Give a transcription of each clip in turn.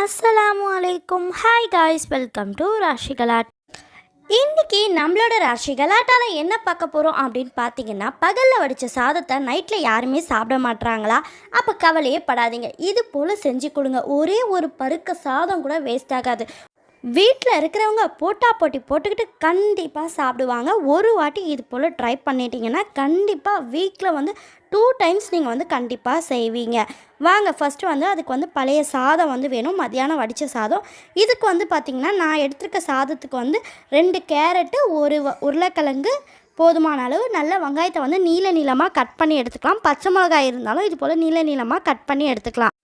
அஸ்ஸலாமு அலைக்கும் hi guys welcome to ராஷிகலாட் இன்றைக்கி நம்மளோட ராஷி என்ன பார்க்க போகிறோம் அப்படின்னு பார்த்தீங்கன்னா பகலில் வடித்த சாதத்தை நைட்டில் யாருமே சாப்பிட மாட்டுறாங்களா அப்போ கவலையே படாதீங்க. இது போல் செஞ்சு கொடுங்க. ஒரே ஒரு பருக்க சாதம் கூட வேஸ்ட் ஆகாது. வீட்டில் இருக்கிறவங்க போட்டா போட்டி போட்டுக்கிட்டு கண்டிப்பாக சாப்பிடுவாங்க. ஒரு வாட்டி இது போல் ட்ரை பண்ணிட்டீங்கன்னா கண்டிப்பாக வீக்கில் வந்து டூ டைம்ஸ் நீங்கள் வந்து கண்டிப்பாக செய்வீங்க. வாங்க ஃபஸ்ட்டு வந்து அதுக்கு வந்து பழைய சாதம் வந்து வேணும். மதியானம் வடித்த சாதம். இதுக்கு வந்து பார்த்திங்கன்னா நான் எடுத்திருக்க சாதத்துக்கு வந்து ரெண்டு கேரட்டு ஒரு வ- உருளைக்கிழங்கு போதுமான அளவு நல்ல வெங்காயத்தை வந்து நீல நீளமாக கட் பண்ணி எடுத்துக்கலாம். பச்சை மிளகாய் இருந்தாலும் இது போல் நீல நீளமாக கட் பண்ணி எடுத்துக்கலாம்.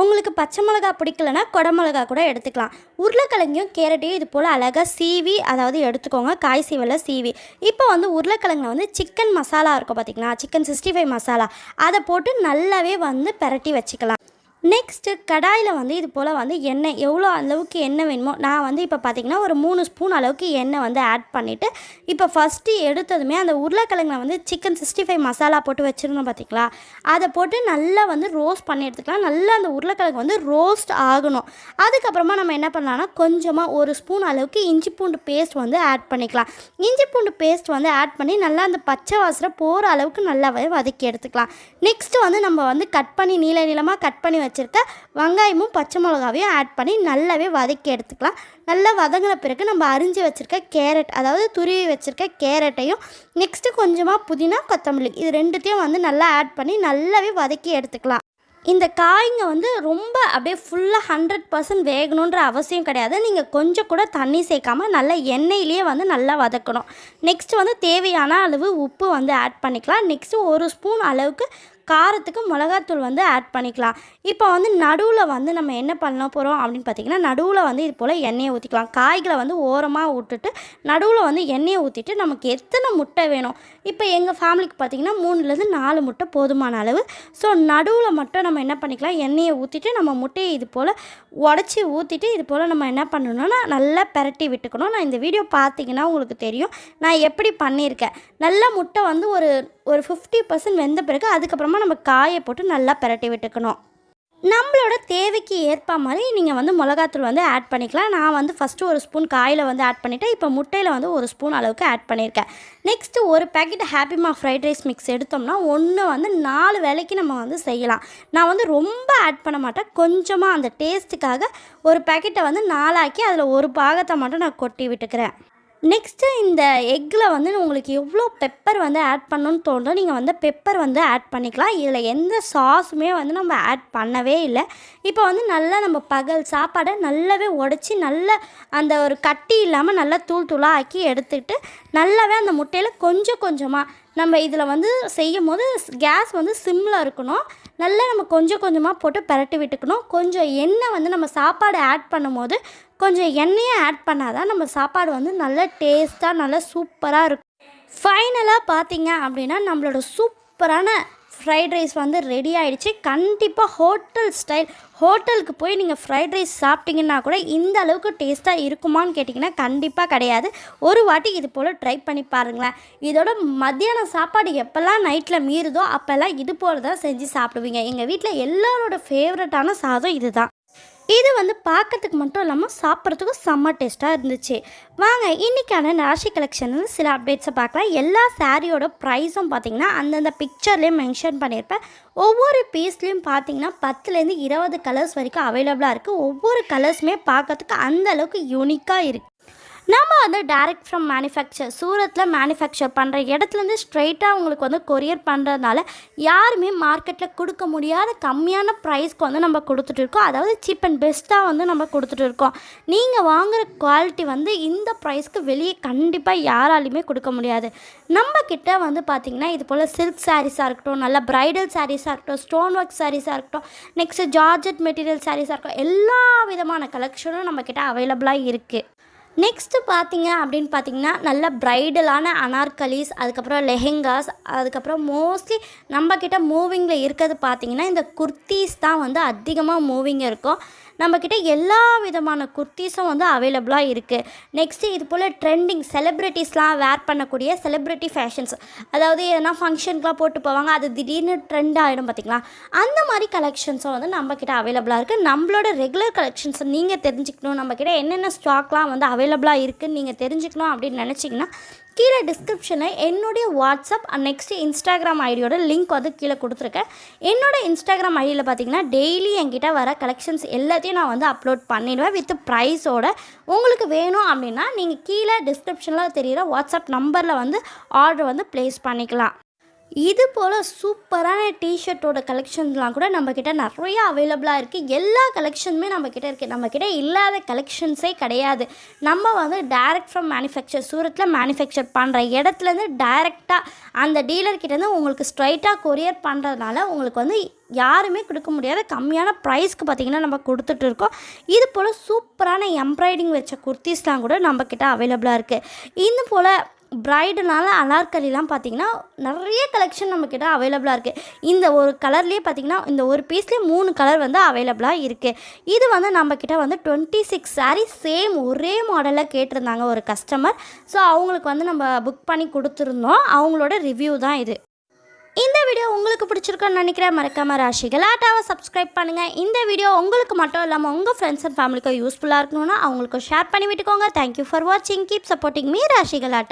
உங்களுக்கு பச்சை மிளகா பிடிக்கலனா மிளகா கூட எடுத்துக்கலாம். உருளைக்கிழங்கையும் கேரட்டையும் இது போல் அழகாக சீவி அதாவது எடுத்துக்கோங்க காய் சீவில் சீவி. இப்போ வந்து உருளைக்கிழங்குல வந்து சிக்கன் மசாலா இருக்கும் பார்த்தீங்களா சிக்கன் சிக்ஸ்டி ஃபைவ் மசாலா. அதை போட்டு நல்லாவே வந்து பெரட்டி வச்சுக்கலாம். நெக்ஸ்ட்டு கடாயில் வந்து இது போல் வந்து எண்ணெய் எவ்வளோ அளவுக்கு எண்ணெய் வேணுமோ நான் வந்து இப்போ பார்த்தீங்கன்னா ஒரு மூணு ஸ்பூன் அளவுக்கு எண்ணெய் வந்து ஆட் பண்ணிவிட்டு இப்போ ஃபஸ்ட்டு எடுத்ததுமே அந்த உருளைக்கிழங்குல வந்து சிக்கன் சிக்ஸ்டி ஃபைவ் மசாலா போட்டு வச்சுருந்தோம் பார்த்திங்களா அதை போட்டு நல்லா வந்து ரோஸ்ட் பண்ணி எடுத்துக்கலாம். நல்லா அந்த உருளைக்கிழங்கு வந்து ரோஸ்ட் ஆகணும். அதுக்கப்புறமா நம்ம என்ன பண்ணலாம்னா கொஞ்சமாக ஒரு ஸ்பூன் அளவுக்கு இஞ்சி பூண்டு பேஸ்ட் வந்து ஆட் பண்ணிக்கலாம். இஞ்சி பூண்டு பேஸ்ட் வந்து ஆட் பண்ணி நல்லா அந்த பச்சை வாசனை போகிற அளவுக்கு நல்லாவே வதக்கி எடுத்துக்கலாம். நெக்ஸ்ட்டு வந்து நம்ம வந்து கட் பண்ணி நீள நீளமாக கட் பண்ணி வச்சுருக்க வெங்காயமும் பச்சை மிளகாவையும் ஆட் பண்ணி நல்லாவே வதக்கி எடுத்துக்கலாம். நல்லா வதங்கின பிறகு நம்ம அரிஞ்சு வச்சுருக்க கேரட் அதாவது துருவி வச்சுருக்க கேரட்டையும் நெக்ஸ்ட்டு கொஞ்சமாக புதினா கொத்தமல்லி இது ரெண்டுத்தையும் வந்து நல்லா ஆட் பண்ணி நல்லாவே வதக்கி எடுத்துக்கலாம். இந்த காய்ங்க வந்து ரொம்ப அப்படியே ஃபுல்லாக ஹண்ட்ரட் பர்சன்ட் வேகணுன்ற அவசியம் கிடையாது. நீங்கள் கொஞ்சம் கூட தண்ணி சேர்க்காமல் நல்லா எண்ணெயிலேயே வந்து நல்லா வதக்கணும். நெக்ஸ்ட்டு வந்து தேவையான அளவு உப்பு வந்து ஆட் பண்ணிக்கலாம். நெக்ஸ்ட்டு ஒரு ஸ்பூன் அளவுக்கு காரத்துக்கு மிளகாத்தூள் வந்து ஆட் பண்ணிக்கலாம். இப்போ வந்து நடுவில் வந்து நம்ம என்ன பண்ண போகிறோம் அப்படின்னு பார்த்தீங்கன்னா நடுவில் வந்து இது போல் எண்ணெயை ஊற்றிக்கலாம் காய்களை வந்து ஓரமாக விட்டுட்டு நடுவில் வந்து எண்ணெயை ஊற்றிட்டு நமக்கு எத்தனை முட்டை வேணும்? இப்போ எங்கள் ஃபேமிலிக்கு பார்த்தீங்கன்னா மூணுலேருந்து நாலு முட்டை போதுமான அளவு. ஸோ நடுவில் மட்டும் நம்ம என்ன பண்ணிக்கலாம்? எண்ணெயை ஊற்றிட்டு நம்ம முட்டையை இது போல் உடச்சி ஊற்றிட்டு இது போல் நம்ம என்ன பண்ணணும்னா நல்லா பெரட்டி விட்டுக்கணும். நான் இந்த வீடியோ பார்த்தீங்கன்னா உங்களுக்கு தெரியும். நான் எப்படி பண்ணியிருக்கேன்? நல்லா முட்டை வந்து ஒரு ஒரு ஃபிஃப்டி பர்சன்ட் வெந்த பிறகு அதுக்கப்புறமா நம்ம காயை போட்டு நல்லா பெரட்டி விட்டுக்கணும். நம்மளோட தேவைக்கு ஏற்ப மாதிரி நீங்கள் வந்து மிளகாத்தூள் வந்து ஆட் பண்ணிக்கலாம். நான் வந்து ஃபஸ்ட்டு ஒரு ஸ்பூன் காயில் வந்து ஆட் பண்ணிவிட்டேன் இப்போ முட்டையில் வந்து ஒரு ஸ்பூன் அளவுக்கு ஆட் பண்ணியிருக்கேன். நெக்ஸ்ட்டு ஒரு பேக்கெட் ஹாப்பிமா ஃப்ரைட் ரைஸ் மிக்ஸ் எடுத்தோம்னா ஒன்று வந்து நாலு வேளைக்கு நம்ம வந்து செய்யலாம். நான் வந்து ரொம்ப ஆட் பண்ண மாட்டேன். கொஞ்சமாக அந்த டேஸ்ட்டுக்காக ஒரு பேக்கெட்டை வந்து நாலாக்கி அதில் ஒரு பாகத்தை மட்டும் நான் கொட்டி விட்டுக்கிறேன். நெக்ஸ்ட்டு இந்த எக்கில் வந்து உங்களுக்கு எவ்வளோ பெப்பர் வந்து ஆட் பண்ணணும்னு தோணுதோ நீங்கள் வந்து பெப்பர் வந்து ஆட் பண்ணிக்கலாம். இதில் எந்த சாஸுமே வந்து நம்ம ஆட் பண்ணவே இல்லை. இப்போ வந்து நல்லா நம்ம பகல் சாப்பாடை நல்லாவே உடச்சி நல்ல அந்த ஒரு கட்டி இல்லாமல் நல்லா தூள் தூளாக ஆக்கி எடுத்துக்கிட்டு நல்லாவே அந்த முட்டையில் கொஞ்சம் கொஞ்சமாக நம்ம இதில் வந்து செய்யும் போது கேஸ் வந்து சிம்மில் இருக்கணும். நல்லா நம்ம கொஞ்சம் கொஞ்சமாக போட்டு பரட்டி விட்டுக்கணும். கொஞ்சம் எண்ணெய் வந்து நம்ம சாப்பாடு ஆட் பண்ணும்போது கொஞ்சம் எண்ணெயை ஆட் பண்ணால் தான் நம்ம சாப்பாடு வந்து நல்ல டேஸ்ட்டாக நல்லா சூப்பராக இருக்கும். ஃபைனலாக பார்த்தீங்க அப்படின்னா நம்மளோட சூப்பரான ஃப்ரைட் ரைஸ் வந்து ரெடி ஆகிடுச்சு கண்டிப்பாக ஹோட்டல் ஸ்டைல் ஹோட்டலுக்கு போய் நீங்கள் ஃப்ரைட் ரைஸ் சாப்பிட்டீங்கன்னா கூட இந்த அளவுக்கு டேஸ்ட்டாக இருக்குமான்னு கேட்டிங்கன்னா கண்டிப்பாக கிடையாது. ஒரு வாட்டி இது போல் ட்ரை பண்ணி பாருங்களேன். இதோட மத்தியானம் சாப்பாடு எப்போல்லாம் நைட்டில் மீறுதோ அப்போல்லாம் இது போல் தான் செஞ்சு சாப்பிடுவீங்க. எங்கள் வீட்டில் எல்லாரோட ஃபேவரட்டான சாதம் இதுதான். இது வந்து பார்க்கறதுக்கு மட்டும் இல்லாமல் சாப்பிட்றதுக்கும் செம்ம டேஸ்ட்டாக இருந்துச்சு. வாங்க இன்றைக்கான ராசி கலெக்ஷன் சில அப்டேட்ஸை பார்க்கலாம். எல்லா சாரியோட ப்ரைஸும் பார்த்தீங்கன்னா அந்தந்த பிக்சர்லேயும் மென்ஷன் பண்ணியிருப்பேன். ஒவ்வொரு பீஸ்லேயும் பார்த்தீங்கன்னா பத்துலேருந்து இருபது கலர்ஸ் வரைக்கும் அவைலபிளாக இருக்குது ஒவ்வொரு கலர்ஸுமே பார்க்கறதுக்கு அந்த அளவுக்கு யூனிக்காக இருக்குது நம்ம வந்து டைரக்ட் ஃப்ரம் மேனுஃபேக்சர் சூரத்தில் மேனுஃபேக்சர் பண்ணுற இடத்துலேருந்து ஸ்ட்ரைட்டாக உங்களுக்கு வந்து கொரியர் பண்ணுறதுனால யாருமே மார்க்கெட்டில் கொடுக்க முடியாத கம்மியான ப்ரைஸ்க்கு வந்து நம்ம கொடுத்துட்டு இருக்கோம். அதாவது சீப் அண்ட் பெஸ்ட்டாக வந்து நம்ம கொடுத்துட்டு இருக்கோம். நீங்கள் வாங்குகிற குவாலிட்டி வந்து இந்த ப்ரைஸ்க்கு வெளியே கண்டிப்பாக யாராலையுமே கொடுக்க முடியாது. நம்ம கிட்ட வந்து பார்த்திங்கன்னா இது போல் சில்க் சாரீஸாக இருக்கட்டும் நல்ல ப்ரைடல் சாரீஸாக இருக்கட்டும் ஸ்டோன் ஒர்க் சாரீஸாக இருக்கட்டும் நெக்ஸ்ட்டு ஜார்ஜெட் மெட்டீரியல் சாரீஸாக இருக்கட்டும் எல்லா விதமான கலெக்ஷனும் நம்மக்கிட்ட அவைலபிளாக இருக்குது நெக்ஸ்ட்டு பார்த்தீங்க அப்படின்னு பார்த்தீங்கன்னா நல்ல ப்ரைடலான அனார்கலிஸ் அதுக்கப்புறம் லெஹெங்காஸ் அதுக்கப்புறம் மோஸ்ட்லி நம்மக்கிட்ட மூவிங்கில் இருக்கிறது பார்த்தீங்கன்னா இந்த குர்த்தீஸ் தான் வந்து அதிகமாக மூவிங் இருக்கும். நம்மக்கிட்ட எல்லா விதமான குர்த்திஸும் வந்து அவைலபிளாக இருக்குது நெக்ஸ்ட்டு இது போல் ட்ரெண்டிங் செலிப்ரிட்டிஸ்லாம் வேர் பண்ணக்கூடிய செலிப்ரிட்டி ஃபேஷன்ஸ் அதாவது எதனா ஃபங்க்ஷனுக்குலாம் போட்டு போவாங்க அது திடீர்னு ட்ரெண்ட் ஆகிடும் பார்த்தீங்களா அந்த மாதிரி கலெக்ஷன்ஸும் வந்து நம்மக்கிட்ட அவைலபிளாக இருக்குது நம்மளோட ரெகுலர் கலெக்ஷன்ஸ் நீங்கள் தெரிஞ்சுக்கணும். நம்மக்கிட்ட என்னென்ன ஸ்டாக்லாம் வந்து அவைலபிளாக இருக்குதுன்னு நீங்கள் தெரிஞ்சுக்கணும் அப்படின்னு நினச்சிங்கன்னா கீழே டிஸ்கிரிப்ஷனில் என்னுடைய வாட்ஸ்அப் நெக்ஸ்ட்டு இன்ஸ்டாகிராம் ஐடியோட லிங்க் வந்து கீழே கொடுத்துருக்கேன். என்னோடய இன்ஸ்டாகிராம் ஐடியில் பார்த்தீங்கன்னா டெய்லி என்கிட்ட வர கலெக்ஷன்ஸ் எல்லாத்தையும் நான் வந்து அப்லோட் பண்ணிடுவேன் வித் ப்ரைஸோட உங்களுக்கு வேணும் அப்படின்னா நீங்கள் கீழே டிஸ்கிரிப்ஷனில் தெரிகிற வாட்ஸ்அப் நம்பரில் வந்து ஆர்டர் வந்து ப்ளேஸ் பண்ணிக்கலாம். இது போல் சூப்பரான டிஷர்ட்டோட கலெக்ஷன்ஸ்லாம் கூட நம்மக்கிட்ட நிறையா அவைலபிளாக இருக்குது எல்லா கலெக்ஷனுமே நம்மக்கிட்ட இருக்குது நம்மக்கிட்ட இல்லாத கலெக்ஷன்ஸே கிடையாது. நம்ம வந்து டைரக்ட் ஃப்ரம் மேனுஃபேக்சர் சூரத்தில் மேனுஃபேக்சர் பண்ணுற இடத்துலேருந்து டைரெக்டாக அந்த டீலர்கிட்டேருந்து உங்களுக்கு ஸ்ட்ரைட்டாக கொரியர் பண்ணுறதுனால உங்களுக்கு வந்து யாருமே கொடுக்க முடியாத கம்மியான ப்ரைஸ்க்கு பார்த்திங்கன்னா நம்ம கொடுத்துட்டு இருக்கோம். இது போல் சூப்பரான எம்ப்ராய்டிங் வச்ச குர்த்திஸ்லாம் கூட நம்மக்கிட்ட அவைலபிளாக இருக்குது இது போல் ப்ரைடுனால அனார்கலிலாம் பார்த்தீங்கன்னா நிறைய கலெக்ஷன் நம்மக்கிட்ட அவைலபிளாக இருக்குது இந்த ஒரு கலர்லேயே பார்த்தீங்கன்னா இந்த ஒரு பீஸ்லேயே மூணு கலர் வந்து அவைலபிளாக இருக்குது இது வந்து நம்மக்கிட்ட வந்து டுவெண்ட்டி சிக்ஸ் சாரீ சேம் ஒரே மாடலில் கேட்டிருந்தாங்க ஒரு கஸ்டமர் ஸோ அவங்களுக்கு வந்து நம்ம புக் பண்ணி கொடுத்துருந்தோம். அவங்களோட ரிவ்யூ தான் இது. இந்த வீடியோ உங்களுக்கு பிடிச்சிருக்குன்னு நினைக்கிறேன். மறக்காம ராசி ஆட்டாவை சப்ஸ்கிரைப் பண்ணுங்கள் இந்த வீடியோ உங்களுக்கு மட்டும் இல்லாமல் உங்கள் ஃப்ரெண்ட்ஸ் அண்ட் ஃபேமிலிக்கும் யூஸ்ஃபுல்லாக இருக்கணும்னா அவங்களுக்கு ஷேர் பண்ணி விட்டுக்கோங்க தேங்க்யூ ஃபார் வாட்சிங் keep supporting me Rashi atta.